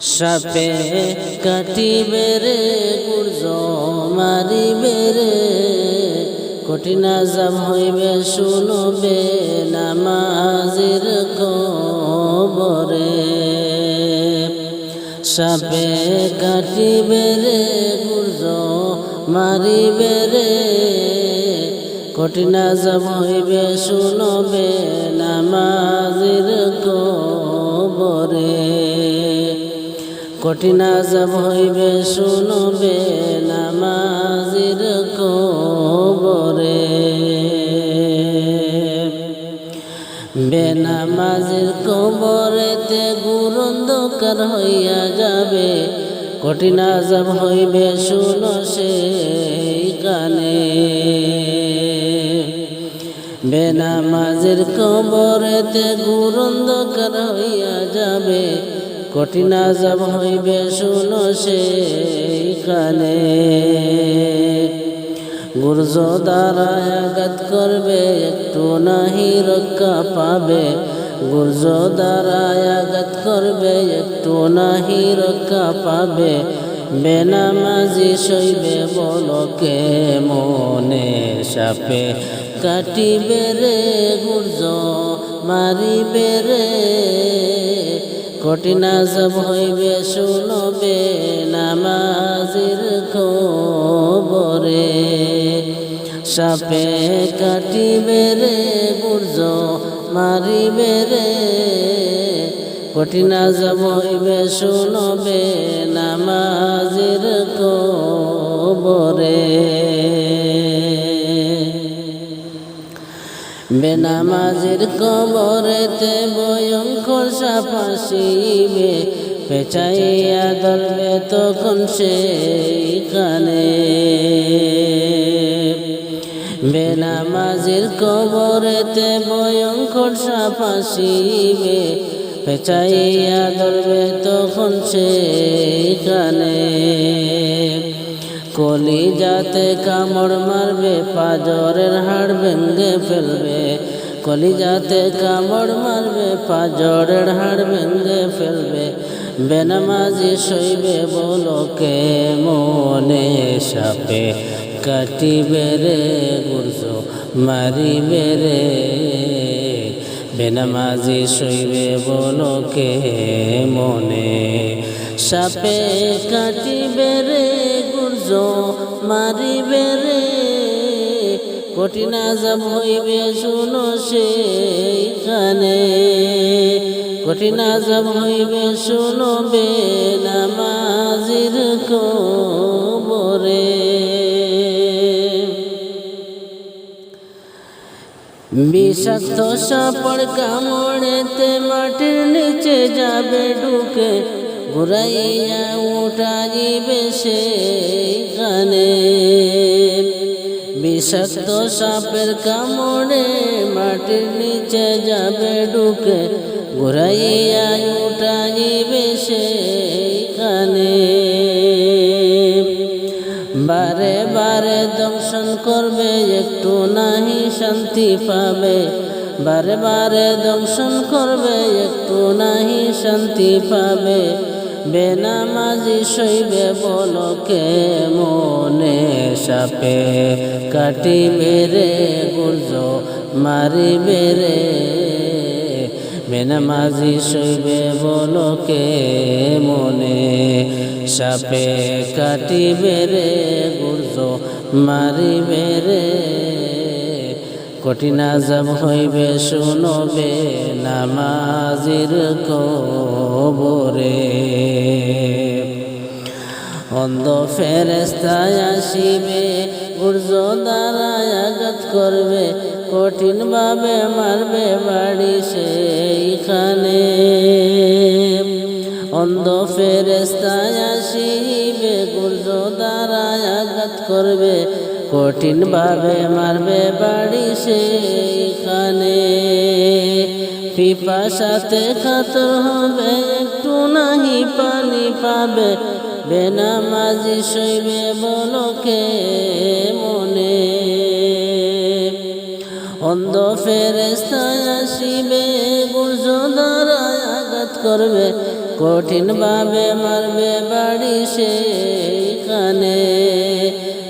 সাপে কাটিবে রে গুর্জ মারিবে রে কঠিন আজাব হইবে, শুনবে নামাজির কবরে। সাপে কাটিবে রে গুর্জ মারিবে রে কঠিন আজাব হইবে, শুনবে নামাজির কবরে। কঠিন আজাব হইবে, শুনবে নামাজির কবরে। বেনামাজির কবরেতে গুরুন্ধকার হইয়া যাবে, কঠিন আজাব হইবে, শুনো সেই কানে। বেনামাজির কবরেতে গুরুন্ধকার হইয়া যাবে কঠিন আজাব হইবে, শুনো সেইখানে। গুর্জ দ্বারা আঘাত করবে, একটু নাহি রক্ষা পাবে। গুর্জ দ্বারা আঘাত করবে, একটু নাহি রক্ষা পাবে। বেনামাজি সইবে, বলকে মনে সাপে। কাটিবে রে গুর্জ, মারিবে রে কঠিন আজব হইবে, শুনবে নামাজির খবরে। সাপে কাটিবে রে গুর্জ মারিবে রে। কঠিন আজব হইবে, শুনবে নামাজির কবরে বেনামাজির কবরেতে ভয়ঙ্কর সাপাশিবে পেঁচাইয়া ধরবে তখন সেইখানে। বেনামাজির কবরেতে ভয়ঙ্কর সাপাশিবে পেঁচাইয়া ধরবে তখন সেইখানে। কলি যাতে কামড় মারবে, পাজরের হাড় ভেঙ্গে ফেলবে। কলি যাতে কামড় মারবে, পাজরের হাড় ভেঙ্গে ফেলবে। বেনামাজি সইবে বলকে মনে সাপে, কাটিবে রে গুর্জ, মারিবে রে। বেনামাজি সইবে বলকে মনে সাপে রে গুর্জ মারিবে রে। কঠিন আজাব হইবে, শুনো সেইখানে। কঠিন আজাব হইবে শুনবে নামাজির কবরে। বিষাক্ত সাপড় কামড়েতে মাটির নিচে যাবে ঢুকে। ঘুরাইয়া উঠা যাবে সেইখানে বিষাক্ত সাপের কামড়ে মাটির নিচে যাবে ঢুকে, ঘুরাইয়া উঠা যাবে সেইখানে বারে বারে দংশন করবে, একটু নাহি শান্তি পাবে। বারে বারে দংশন করবে, একটু নাহি শান্তি পাবে। বেনামাজি সইবে বলকে মনে সাপে কাটিবে রে গুর্জ, মারিবে রে। বেনামাজি সইবে বলকে মনে সাপে কাটি রে গুর্জ, মারিবে রে। কঠিন আজাব হইবে, শুনবে নামাজির কবরে। অন্ধ ফেরেস্তায় আসিবে গুর্জ দ্বারা আঘাত করবে কঠিন ভাবে মারবে বাড়ি সেইখানে। অন্ধ ফেরেস্তায় আসিবে গুর্জ দ্বারা আঘাত করবে কঠিন ভাবে মারবে বাড়ি সেইখানে। পিপাসাতে কাতর হবে, একটু নাহি পানি পাবে। বেনামাজি সইবে বলকে মনে। অন্ধ ফেরেস্তায় আসিবে গুর্জ দ্বারা আঘাত করবে। কঠিনভাবে মারবে বাড়ি সেখানে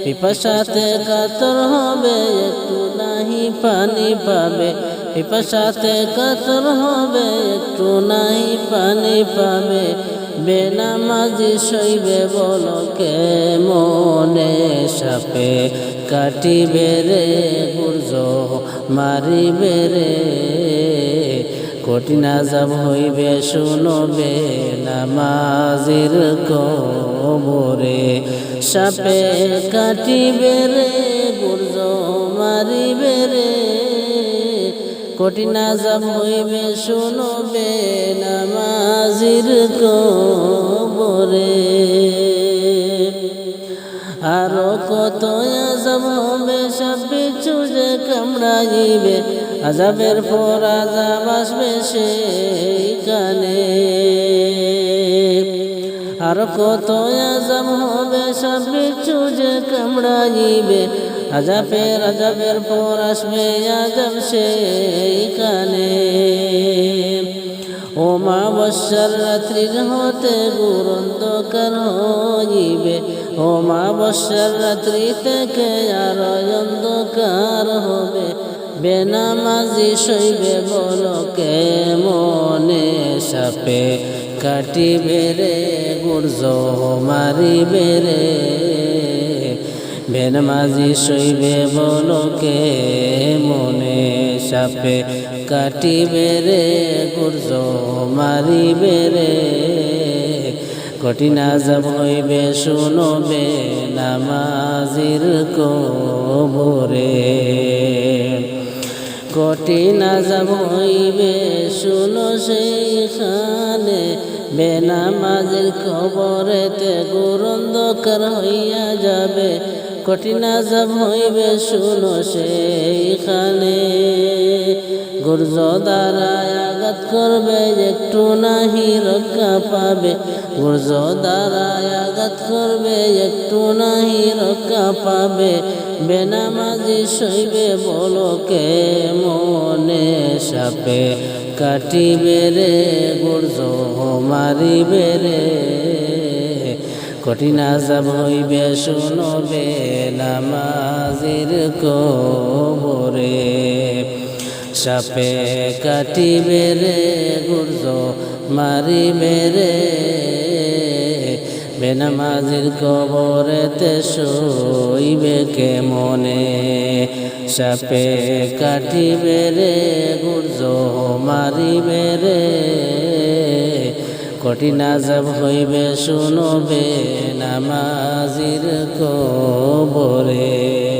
পিপাসাতে কাতর হবে, একটু নাহি পানি পাবে। পিপাসাতে কাতর হবে, একটু নাহি পানি পাবে। বেনামাজি শৈবে বলকে মনে সাপে? কাটিবে রে গুর্জ মারিবে রে কঠিন আজাব হইবে শুনবে নামাজির কবরে। সাপে কাটিবে রে গুর্জ মারিবে রে। কঠিন আজাব হইবে শুনবে নামাজির কবরে। আরও কত আজাব হবে সব যে কামড়াইবে আজাবের পর আজাব আসবে সেইখানে। আর কত আজাব হবে পিছু যে কামড়াইবে আজাবের আজাবের পর আসবে আজাব সেইখানে। ও মা বৎসর রাত্রির হতে গুরন্ধকার হইবে বৎসর রাত্রি থেকে আর অন্ধকার হবে। বেনামাজি শৈবে বলকে মনে সাপে? কাটিবে রে গুর্জ মারিবে রে। বেনমাজি শৈবে বলকে মনে সাপে? কাটি রে গুর্জ মারিবে রে। কঠিন আজাব হইবে, শুনবে নামাজির কবরে। কঠিন আজাব হইবে, শুনো সেইখানে বেনামাজির কবরেতে গুরন্ধকার হইয়া যাবে। কঠিন আজাব হইবে, শুনো সেইখানে গুর্জ দ্বারায় আঘাত করবে, একটু নাহি রক্ষা পাবে। গুর্জ দ্বারায় আঘাত করবে, একটু নাহি রক্ষা পাবে। বেনামাজি শৈবে বলকে মনে সাপে, কাটিবে রে গুর্জ মারিবে রে। কঠিন আজাব হইবে, শুনবে নামাজির কবরে। সাপে কাটিবে রে গুর্জ মারিবে রে বেনামাজির কবরেতে শইবে কে মনে সাপে কাটিবে রে গুর্জ মারিবে রে কঠিন আজাব হইবে, শুনবে নামাজির কবরে।